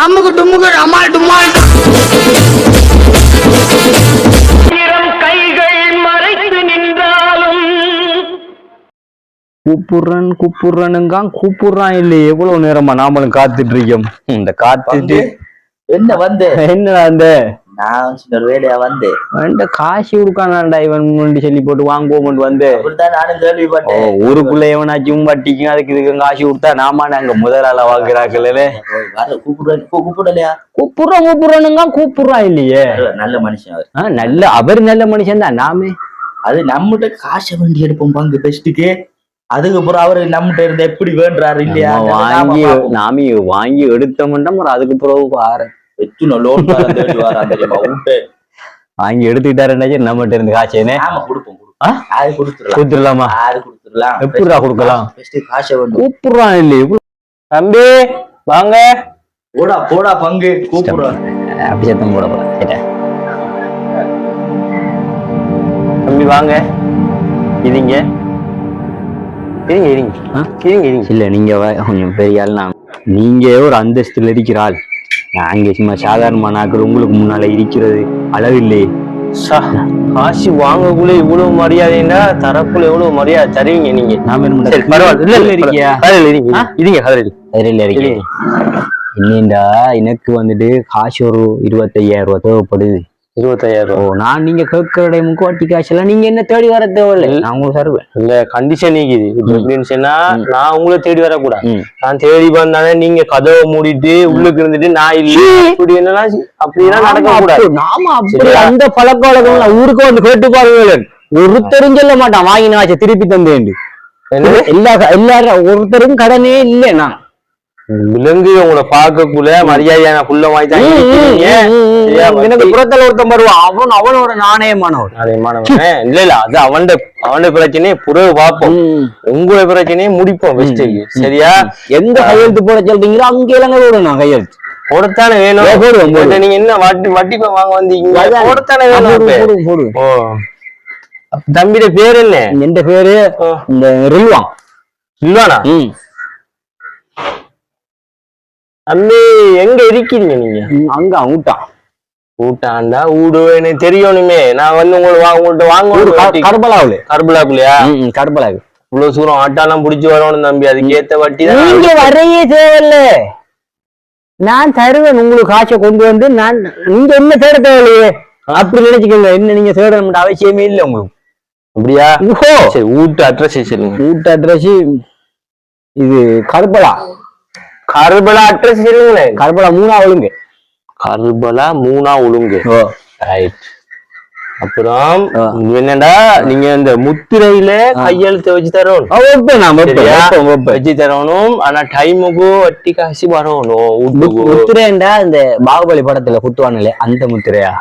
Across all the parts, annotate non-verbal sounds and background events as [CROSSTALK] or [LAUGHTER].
அம்முக்கு டும்முக்கு அம்மாள் டும்மாள் கூப்பிடுறன் கூப்பிடுறனுங்க கூப்பிடுறான் இல்லையே எவ்வளவு நேரமா நாமளும் காத்துட்டு இருக்கோம். இந்த காத்துட்டு என்ன வந்து? என்னடா அந்த நான் சின்ன ஒரு வேலையா வந்து? இந்த காசு கொடுக்கானாண்டா இவன் முன்னாடி சொல்லி போட்டு வாங்குவோம் வந்து. அப்படித்தான் நானும் கேள்விப்பட்டேன். ஊருக்குள்ள எவனாச்சும் வட்டிக்கும் அதுக்கு இதுக்கும் காசு கொடுத்தா நாம நாங்க முதலாள வாங்குறாக்கல வர கூப்பிடுறேன் கூப்பிடலையா? கூப்பிடுறோம் கூப்பிடுறனுங்க கூப்பிடுறான் இல்லையே. நல்ல மனுஷன் அவர். நல்ல அவர் நல்ல மனுஷன் தான் நாமே. அது நம்மகிட்ட காசை வண்டி எடுப்போம் பங்கு பெஸ்ட்டுக்கு அதுக்கப்புறம் அவரு நம்மகிட்ட இருந்து எப்படி வேண்டுறாரு இல்லையா? வாங்கி நாமி வாங்கி எடுத்தோம்னா அதுக்கு பிறகு பாரு. எத்தனை லோன் தேடி வரான் தெரியுமா விட்டு வாங்கி எடுத்துக்கிட்டாருன்னாச்சு நம்மகிட்ட இருந்து காசேனே நாம கொடுப்போம் அது கொடுத்துடலாம். கொடுத்துடலாமா? அது கொடுத்துடலாம். எப்படிடா கொடுக்கலாம்? காசை வேண்டும் கூப்பிடுறான் இல்லையே தம்பி வாங்க. போடா போடா பங்கு கூப்பிடுறோம் அப்படி சத்தம் போட போல கேட்ட. தம்பி வாங்க. இருங்க. இருங்க இருங்க. இருங்க இருங்க. இல்ல நீங்க வ- கொஞ்சம் பெரிய ஆள் நான் நீங்க ஒரு அந்தஸ்துல இருக்கிற ஆள் நாங்க சும்மா சாதாரண நாட்கள் உங்களுக்கு முன்னால இருக்கிறது அளவில்லையே காசு வாங்கக்குள்ள இவ்வளவு மரியாதைன்னா தரக்குள்ள எவ்வளவு மரியாதை தருவீங்க நீங்க? நாம என்ன சரி பரவாயில்ல இல்ல இல்ல இருக்கியா? கதையில இருங்க ஆ? இருங்க கதையில அதில் இருக்கீங்க இல்லைண்டா எனக்கு வந்துட்டு காசு ஒரு இருபத்தையாயிரம் ரூபாய் தேவைப்படுது. இருபத்தாயிரம் ஓ நான் நீங்க கேட்கற முக்கு வட்டி காசு எல்லாம் நீங்க என்ன தேடி வர தேவையில்லை. நான் உங்களுக்கு தருவேன். இல்ல கண்டிஷன் நீக்குது. இப்ப எப்படின்னு சொன்னா நான் உங்களை தேடி வரக்கூடாது. நான் தேடி வந்தானே நீங்க கதவை மூடிட்டு உள்ளுக்கு இருந்துட்டு நான் இல்ல. இப்படி என்னன்னா அப்படியெல்லாம் நடக்க கூடாது. நாம அப்படி? அந்த பழக்க வழக்கம் ஊருக்கு வந்து கேட்டு பாருங்க ஒருத்தரும் சொல்ல மாட்டான் வாங்கி நான் திருப்பி தந்தேன்? எல்லா எல்லாரும் ஒருத்தரும் கடனே இல்லை நான் விலங்கு உங்களை பார்க்கக்குள்ள மரியாதையான புள்ள வாங்கி தான் இருக்கீங்க. சரியா? எனக்கு புறத்துல ஒருத்தன் வருவான். அவன் அவனோட நாணயமானவன். நாணயமானவன். இல்ல இல்ல அது அவன்ட அவன்ட பிரச்சனையை புறவு பார்ப்போம். உங்களை பிரச்சனையை முடிப்போம் பெஸ்ட் சரியா? எந்த கையெழுத்து போட சொல்றீங்களோ அங்கே விடும் நான் கையெழுத்து. போடத்தானே வேணும்? நீங்க என்ன வட்டி வட்டி வாங்க வந்தீங்க. போடத்தானே வேணும் தம்பியோட பேர் என்ன? என் பேரு இந்த ரில்வான். இல்லவானா ம். தம்பி எங்க இருக்கீங்க நீங்க? அங்க அவன் விட்டான் ஊட்டாண்டா ஊடு எனக்கு தெரியணுமே நான் வந்து உங்களுக்கு உங்கள்ட்ட வாங்க கருப்பலாவுல கருபலாக்குலையா கருப்பலாவு இவ்வளவு தூரம் ஆட்டாலாம் புடிச்சு வரணும் தம்பி அதுக்கு ஏத்த வட்டி தான் நீங்க வரையே தேவையில்ல. நான் தருவேன் உங்களுக்கு காசை கொண்டு வந்து. நான் நீங்க என்ன தேட தேவையில்லையே? அப்படி நினைச்சுக்கோங்க. என்ன நீங்க தேடணும் அவசியமே இல்லை உங்களுக்கு. அப்படியா? சரி வீட்டு அட்ரஸ் சொல்லுங்க. வீட்டு அட்ரஸ் இது கருப்பலா கருபலா அட்ரஸ் சொல்லுங்களேன் கருப்பலா மூணாவதுங்க கருபலா மூணா ஒழுங்கு. ரைட் அப்புறம். என்னடா நீங்க இந்த முத்திரையில கையெழுத்து வச்சு தரணும். வச்சு தரணும். ஆனா டைமுக்கு வட்டி காசு வரணும். முத்திரைண்டா இந்த பாகுபலி படத்துல குத்துவானுங்களே அந்த முத்திரையா?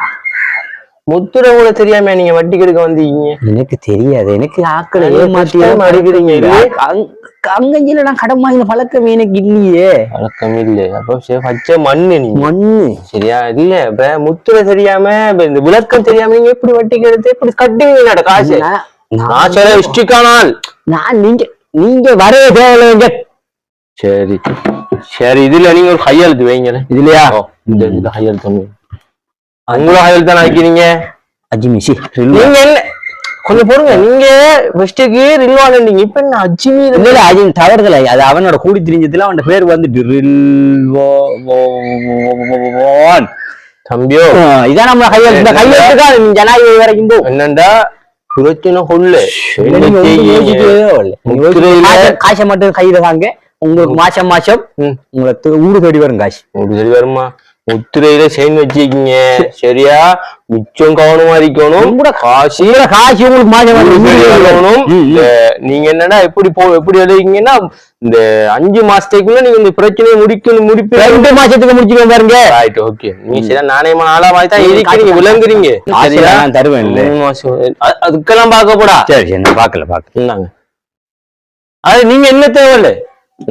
முத்திரை கூட தெரியாம நீங்க வட்டி கெடுக்க வந்தீங்க? எனக்கு தெரியாது. எனக்கு ஆக்களை time அடிக்கிறீங்க. அங்கஞ்சில நான் கடன் வாங்கின பழக்கம் எனக்கு இல்லையே. வழக்கம் இல்ல. அப்ப பச்சை மண்ணு நீங்க மண்ணு. சரியா? இல்ல இப்ப முத்திரை தெரியாம இப்ப இந்த விளக்கம் தெரியாம நீங்க எப்படி வட்டி கெடுத்து எப்படி கட்டுவீங்க காசு? நான் சொல்ல இஷ்டிக்கானால். நான் நீங்க நீங்க வரவே தேவையில்லைங்க. சரி. சரி இதுல நீங்க ஒரு கையெழுத்து வைங்களேன். இதுலயா? இந்த இதுல கையெழுத்து அவங்களும் கையெழுத்து தானே வைக்கிறீங்க அஜி மிஷி நீங்க என்ன கொஞ்சம் பொறுங்க. நீங்க ஃபர்ஸ்ட்டுக்கு ரில்வான் இப்ப என்ன அஜிமி இல்ல அது தவறுதல அது அவனோட கூடி திரிஞ்சதுல அவன் பேர் வந்துட்டு ரில்வான். தம்பியோ. இதான் நம்ம கையெழுத்து கையெழுத்து தான் ஜனாதிபதி வரைக்கும் என்னண்டா? பிரச்சனை கொள்ள. காசை- மட்டும் கையில வாங்க. உங்களுக்கு மாசம் மாசம். உங்களுக்கு ஊடு தேடி வரும் காசு. ஒரு சரி வருமா? முத்திரையில செயின் வச்சிருக்கீங்க. சரியா? மிச்சம் கவனமா இருக்கணும். காசு காசு உங்களுக்கு மாசம் நீங்க என்னடா எப்படி போ எப்படி எழுதிங்கன்னா இந்த அஞ்சு மாசத்துக்குள்ள நீங்க இந்த பிரச்சனையை முடிக்கணும் முடிப்பு ரெண்டு மாசத்துக்கு முடிச்சுக்கோ பாருங்க. ரைட் ஓகே நீ சரியா நாணயமான ஆளா மாதிரி தான் இருக்கிறீங்க விளங்குறீங்க? காசு சரியா? நான் தருவேன் மாசம். அதுக்கெல்லாம் பார்க்க போடா. சரி சரி நான் பாக்கல இந்தாங்க. அது நீங்க என்ன தேவையில்ல?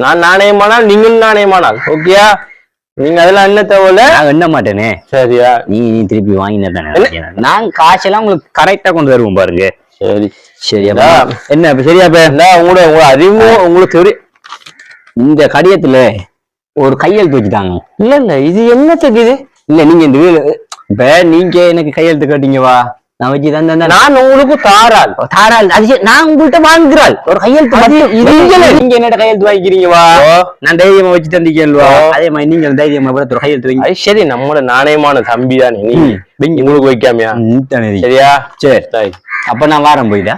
நான் நாணயமானால் நீங்களும் நாணயமானால் ஓகேயா நீங்க அதெல்லாம் என்ன தேவையில்ல? நான் எண்ண மாட்டேனே. சரியா? நீ நீ திருப்பி வாங்கினா நான் காசெல்லாம் உங்களுக்கு கரெக்டா கொண்டு வருவோம் பாருங்க. சரி. சரியா என்ன இப்ப சரியா இப்ப? உங்களோட உங்க அறிவும் உங்களுக்கு தெரியும் இந்த கடிதத்துல ஒரு கையெழுத்து வச்சுட்டாங்க. இல்ல இல்ல இது என்னத்துக்கு இது? இல்ல நீங்க இந்த வீடு இப்ப நீங்க எனக்கு கையெழுத்து கேட்டீங்க தந்தேன் தானே. நான் உங்களுக்கு தாரால் தாராள். அது நான் உங்கள்கிட்ட வாங்குறாள் ஒரு கையெழுத்து. நீங்க என்னட்ட கையெழுத்து வாங்கிக்கிறீங்க வா நான் தைரியமா வச்சு தந்திக்கேள்வா ஓ. அதே மாதிரி நீங்க தைரியமா கூட ஒரு கையெழுத்து வைங்க. சரி நம்மளோட நாணயமான தம்பி தானே நீ. உங்களுக்கு வைக்காமையா. சரியா? சரி. சரி. அப்ப நான் வாரம் போயிட்டா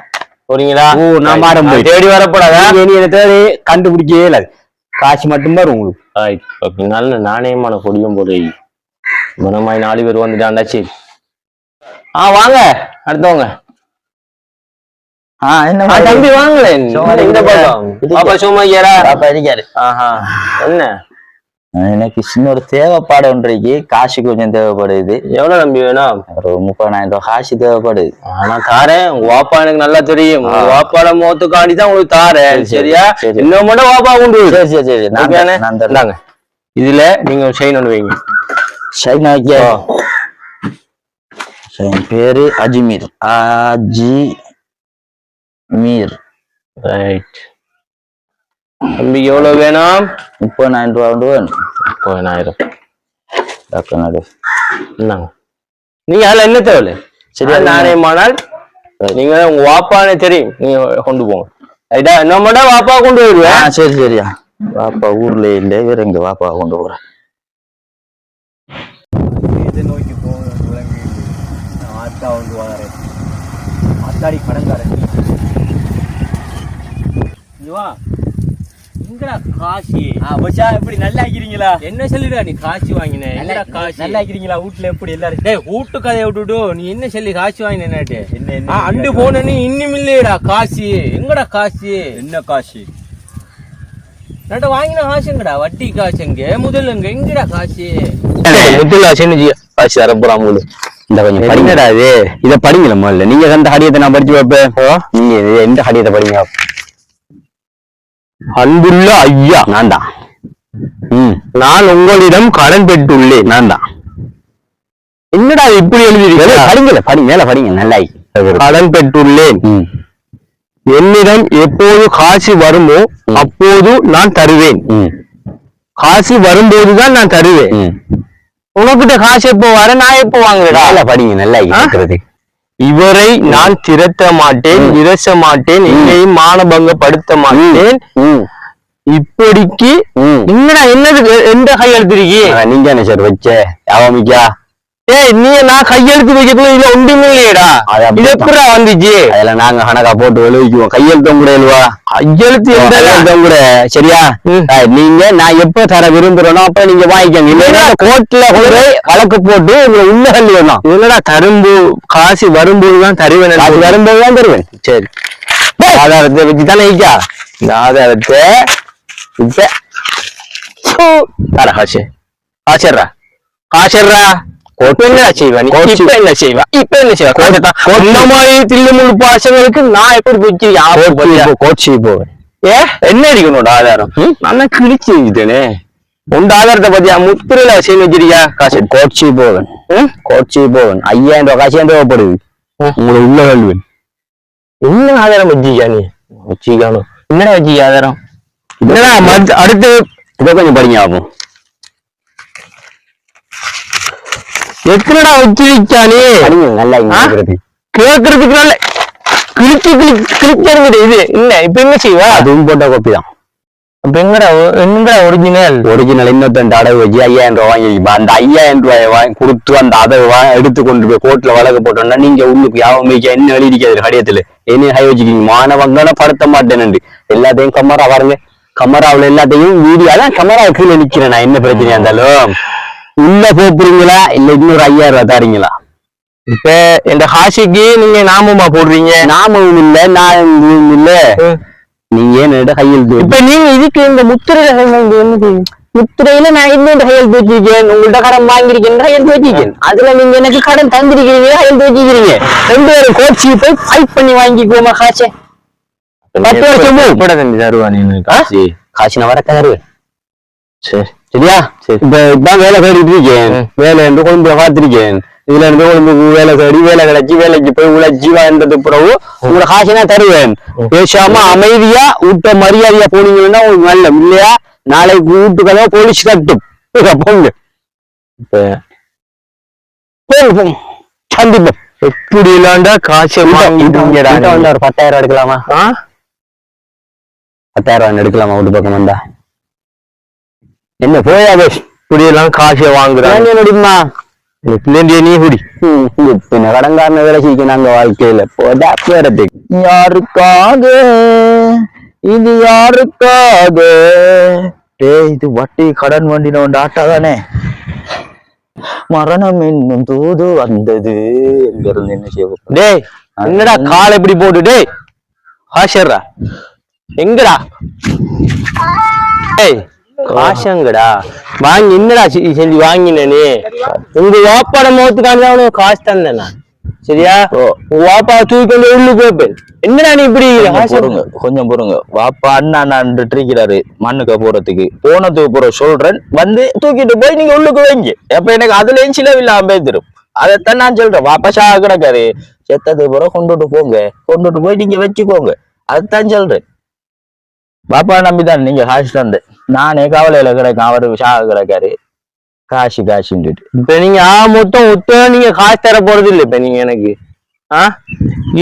போறீங்களா? ஓ, நான் வாரம் போய். தேடி வரப்படாதா இனி என்னை தேடி கண்டுபிடிக்கவே இல்லாது காசு மட்டும் வரும் உங்களுக்கு. நல்ல நாணயமான கொடியும் போடு. மனமாய் நாலு பேர் வந்துட்டாண்டா சரி. ஆ வாங்க. அடுத்தவங்க. தம்பி வாங்களேன். பாப்பா சும்மா பாப்பா இருக்காரு. என்ன? எனக்கு சின்ன ஒரு தேவைப்பாடு ஒன்றைக்கு காசு கொஞ்சம் தேவைப்படுது. எவ்வளவு தம்பி வேணும்? ஒரு முப்பதாயிரம் ரூபாய் காசு தேவைப்படுது. நான் தாரேன். உங்க வாப்பா எனக்கு நல்லா தெரியும். உங்க வாப்பாட முகத்துக்காண்டி தான் உங்களுக்கு தாரேன். சரி, சரி, சரியா? சரி. இன்னும் மட்டும் வாப்பா வரு. சரி சரி சரி. நான் இதுல நீங்க செயின் ஒன்று வைங்க. வைக்கிறேன். சரி, என் பேரு அஜ்மீர். அஜி மீர் ரைட் தம்பிக்கு எவ்வளவு வேணும்? முப்பதாயிரம் ரூபா கொண்டு வேணும். முப்பதாயிரம். டாக்டர் நடு இந்தாங்க. நீங்க அதுல என்ன தேவையில்ல சரி, சரி அது நாணயமானால் நீங்க உங்க வாப்பானே தெரியும். நீங்க கொண்டு போங்க. ரைட்டா? என்ன மட்டும் வாப்பா கொண்டு வருவேன் சரி சரியா. வாப்பா ஊர்ல இல்ல. வேற எங்க வாப்பா கொண்டு போறேன். ஆத்தா வந்து கடன்காரன் இங்க வா எங்கடா காசி? ஆ மச்சா எப்படி நல்லா ஆக்கிறீங்களா என்ன சொல்லிடா நீ காசி வாங்கின? எங்கடா காசி? நல்லா ஆக்கிறீங்களா வீட்டுல எப்படி எல்லாரும்? டேய் வீட்டு கதையை விட்டுட்டு நீ என்ன சொல்லி காசி வாங்கினேட்டு என்ன என்ன அண்டு போன நீ இன்னும் இல்லையடா காசி. எங்கடா காசி? என்ன காசு? நட்ட வாங்கின காசு எங்கடா? வட்டி காசு எங்க? முதல்ல எங்க? எங்கடா காசி? செஞ்சு காசு தரப்போறான் போது இந்த கொஞ்சம் படிங்கடா இது. இத படிங்கள முதல்ல நீங்க அந்த ஹடியத்தை நான் படிச்சு வைப்பேன் நீங்க எந்த ஹடியத்தை படிங்க? அன்புள்ள ஐயா. நான் தான். நான் உங்களிடம் கடன் பெற்றுள்ளேன். நான் தான். என்னடா இப்படி எழுதிருக்க படிங்கல படி மேல படிங்க. நல்லா கடன் பெற்றுள்ளேன். என்னிடம் எப்போது காசு வருமோ அப்போது நான் தருவேன். காசு வரும்போதுதான் நான் தருவேன். உனக்கிட்ட காசு எப்போ வர நான் எப்போ வாங்குறேடா நல்லா படிங்க நல்லா கேக்குறது இவரை நான் திரட்ட மாட்டேன் விரச மாட்டேன் எங்கேயும் மானபங்கப்படுத்த மாட்டேன். இப்படிக்கு என்னடா என்னது எந்த கையெழுத்திருக்கி ஆ, நீங்க என்ன சார் வச்ச? யாவமிக்கா ஏய் நீ நான் கையெழுத்து வைக்கிறதுல இதுல ஒன்றுமே இல்லையடா. இது. எப்படா வந்துச்சு? அதுல நாங்க கணக்கா போட்டு எழுதிக்குவோம் கையெழுத்தம் கூட எழுவா கையெழுத்து எந்த கூட சரியா? நீங்க நான் எப்ப தர விரும்புறேனோ அப்ப நீங்க வாங்கிக்கோங்க. இல்லைன்னா கோர்ட்ல கொண்டு வழக்கு போட்டு உங்களை தள்ளி வேணும் என்னடா தரும்பு காசு வரும்போதுதான் தருவேன் அது வரும்போது தான் தருவேன். சரி. ஆதாரத்தை வச்சு தானே ஐயா இந்த ஆதாரத்தை இப்ப தர காசு. காசர்ரா இப்ப என்ன செய்வா நீ இப்ப என்ன செய்வா இப்ப என்ன செய்வா கோட்டா இந்த மாதிரி தில்லுமுள்ளு பாசங்களுக்கு நான் எப்படி போச்சு கோட்சி போவேன் ஏ என்ன இருக்கணும்டா ஆதாரம் நான் கிழிச்சு வச்சுட்டேனே உண்ட ஆதாரத்தை பத்தியா முத்திரையில செய்து வச்சிருக்கியா காசு கோட்சி போவேன் ம்? கோட்சி போவேன் ஐயாயிரம் ரூபாய் காசு தேவைப்படுது உங்களை உள்ள கல்வேன் என்ன ஆதாரம் வச்சிருக்கியா நீ வச்சிருக்கானோ என்னடா வச்சிருக்கிய ஆதாரம் என்னடா மத்த- அடுத்து இதை கொஞ்சம் படிங்க ஆகும் எத்தனைடா நீ படிங்க நல்லா. கேட்கறதுக்கு நல்ல கிழிச்சு கிழிச்சிருக்குது இது என்ன? இப்ப என்ன செய்வா? அதுவும் போட்ட கோப்பி தான். இப்ப எங்கடா எங்கடா ஒரிஜினல் ஒரிஜினல் இன்னொருத்தன் அடகு வச்சு ஐயாயிரம் ரூபாய் வாங்கிருப்பா அந்த ஐயாயிரம் ரூபாயை வாங்கி கொடுத்து அந்த அதை வா- எடுத்து கொண்டு போய் கோர்ட்ல வழக்கு போட்டோம்னா நீங்க உள்ளுக்கு யாவும் என்ன எழுதிக்காது கடியத்துல என்ன கை வச்சுக்கீங்க? மாணவங்கன படுத்த மாட்டேன்னு எல்லாத்தையும் கமரா பாருங்க. கமராவுல எல்லாத்தையும் வீடியோ அதான் கமரா கீழே நிக்கிறேன் நான். என்ன பிரச்சனையா இருந்தாலும்? உள்ள போப்புறீங்களா இல்ல இன்னொரு ஐயாயிரம் ரூபாய் தாரீங்களா? இப்ப இந்த காசிக்கு நீங்க நாமமா போடுறீங்க? நாமும் இல்ல நான் இல்ல. நீங்க என்னோட கையெழுத்து இப்ப நீங்க இதுக்கு இந்த முத்திரையில முத்திரையில நான் இன்னொரு கையெழுத்து வச்சிருக்கேன் உங்கள்ட்ட கடன் வாங்கியிருக்கேன் கையெழுத்து வச்சிருக்கேன் அதுல நீங்க எனக்கு கடன் தந்திருக்கீங்க கையெழுத்து வச்சிருக்கீங்க ரெண்டு பேரும் கோச்சி போய் ஃபைட் பண்ணி வாங்கிக்குவோமா காசை. பத்து வருஷம் போ. எப்பட தம்பி தருவா நீ காசு காசு? நான் வர தருவேன் சரி. சரியா? இப்ப இதான் வேலை தேடிட்டு இருக்கேன். வேலை என்று கொழும்புல பார்த்திருக்கேன் இதுல இருந்து கொழும்புக்கு வேலை தேடி வேலை கிடைச்சி வேலைக்கு போய் உழைச்சி வாழ்ந்தது பிறகு உங்களோட காசு நான் தருவேன். பேசாம அமைதியா விட்ட மரியாதையா போனீங்கன்னா உங்களுக்கு நல்ல இல்லையா? நாளைக்கு வீட்டுக்கெல்லாம் போலீஸ் கட்டும். போங்க. சந்திப்போம். எப்படி இல்லாண்டா காசை ஒரு பத்தாயிரம் எடுக்கலாமா? பத்தாயிரம் எடுக்கலாமா? வீட்டு பக்கம் வந்தா? என்ன போயா பேஸ் இப்படி எல்லாம் காசை வாங்குறாங்க. பிள்ளைண்டிய நீ குடி. பின்ன கடன்காரன வேலை செய்ய நாங்க வாழ்க்கையில. போதா போறதுக்கு யாருக்காக? இது யாருக்காக? டேய் இது வட்டி கடன் வண்டினோண்ட ஆட்டா தானே? மரணம் என்னும் தூது வந்தது என்ன செய்ய போறோம்? டேய் என்னடா கால் எப்படி போட்டு டேய்? ஹாஷர்ரா எங்கடா? டேய் காசங்கடா. வாங்கி என்னடா செஞ்சு வாங்கினே உங்க வாப்பாட முகத்துக்காண்டி காசு தந்தேன் நான். சரியா? வாப்பா தூக்கி கொண்டு உள்ளுக்கு வைப்பேன். என்னடா நீ இப்படி பொறுங்க கொஞ்சம் பொறுங்க. வாப்பா அண்ணா நான் இருக்கிறாரு மண்ணுக்கு போறதுக்கு. போனதுக்கு போற சொல்றேன். வந்து தூக்கிட்டு போய் நீங்க உள்ளுக்கு வைங்க. அப்ப எனக்கு அதுல சிலவு இல்லாம பேத்துரும் அதைத்தான் நான் சொல்றேன். வாப்பா சாக கிடக்காரு. செத்ததுக்கு பிறகு கொண்டுட்டு போங்க. கொண்டுட்டு போய் நீங்க வச்சுக்கோங்க. அதுதான் சொல்றேன். பாப்பா நம்பிதான். நீங்க காசு தந்து நானே கவலையில கிடக்கேன் அவரு சாக கிடக்காரு காசு காசுன்னு இப்ப நீங்க ஆ மொத்தம் ஒத்தம் நீங்க காசு தர போறது இல்லை இப்ப நீங்க எனக்கு. ஆ?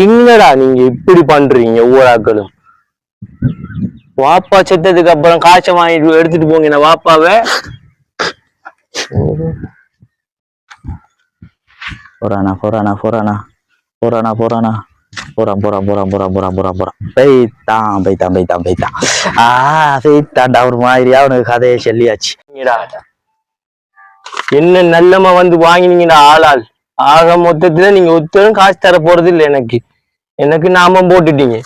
எங்கடா நீங்க இப்படி பண்றீங்க ஊராக்களும்? வாப்பா செத்ததுக்கு அப்புறம் காசை வாங்கிட்டு எடுத்துட்டு போங்க என்ன வாப்பாவை. போறானா போறானா போறானா போறானா போறானா. போறான் போறான் போறான் போறான் போறான் போறான் போறான் பெய்தான் பெய்தான் பெய்தான் பெய்தான் ஆ பெய்தான்டா ஒரு மாதிரியா அவனுக்கு கதையை சொல்லியாச்சு. என்ன நல்லமா வந்து வாங்கினீங்கடா ஆளாள். ஆக மொத்தத்துல நீங்க ஒத்தரும் காசு தர போறது இல்ல எனக்கு. எனக்கு நாம போட்டுட்டீங்க.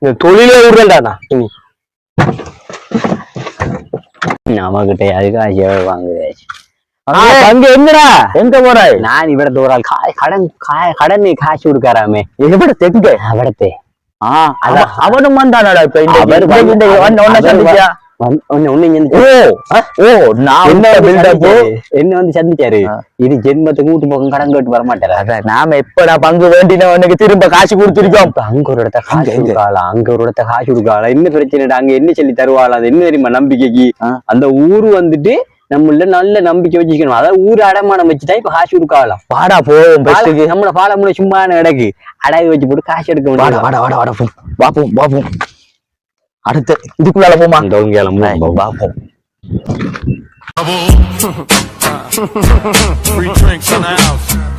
இந்த தொழிலே விடுறேன்டா நான் இனி நம்மகிட்ட அதுக்கு காசு வாங்குது? தம்பி எங்க போறாய் நான் இவிடത്തെ ഒരാൾ കടൻ കടനെ കാശ് കൊടുക്കാറാമേ ഇവിടെ തെക്ക് അവിടത്തെ ആ അവനും വന്നാണോ ഇപ്പൊ என்ன வந்து சந்திச்சாரு? இது ஜென்மத்தை கூட்டு போக கடன் கேட்டு வரமாட்டாரு நாம எப்படா பங்கு வேண்டினவனுக்கு திரும்ப காசு கொடுத்துருக்கோம். அங்க ஒரு இடத்த காசு கொடுக்கலாம் அங்க ஒரு இடத்த காசு கொடுக்கலாம் என்ன பிரச்சனை அங்க என்ன சொல்லி தருவாளா? அது என்ன தெரியுமா நம்பிக்கைக்கு? அந்த ஊரு வந்துட்டு நம்மள நல்ல நம்பிக்கை வச்சுக்கணும். அதாவது ஊர் அடமானம் வச்சுதான் இப்ப காசு கொடுக்காளா வாடா போவோம் பெஸ்ட்டுக்கு நம்மள பாலமுறை சும்மா கிடக்கு. அடகு வச்சு போட்டு காசு எடுக்க வாடா முடியாது வாடா வாடா வாடா போ. பாப்போம் பாப்போம் அடுத்த இதுக்குள்ளால போமா பாப்போம் [LAUGHS] Free drinks in the house.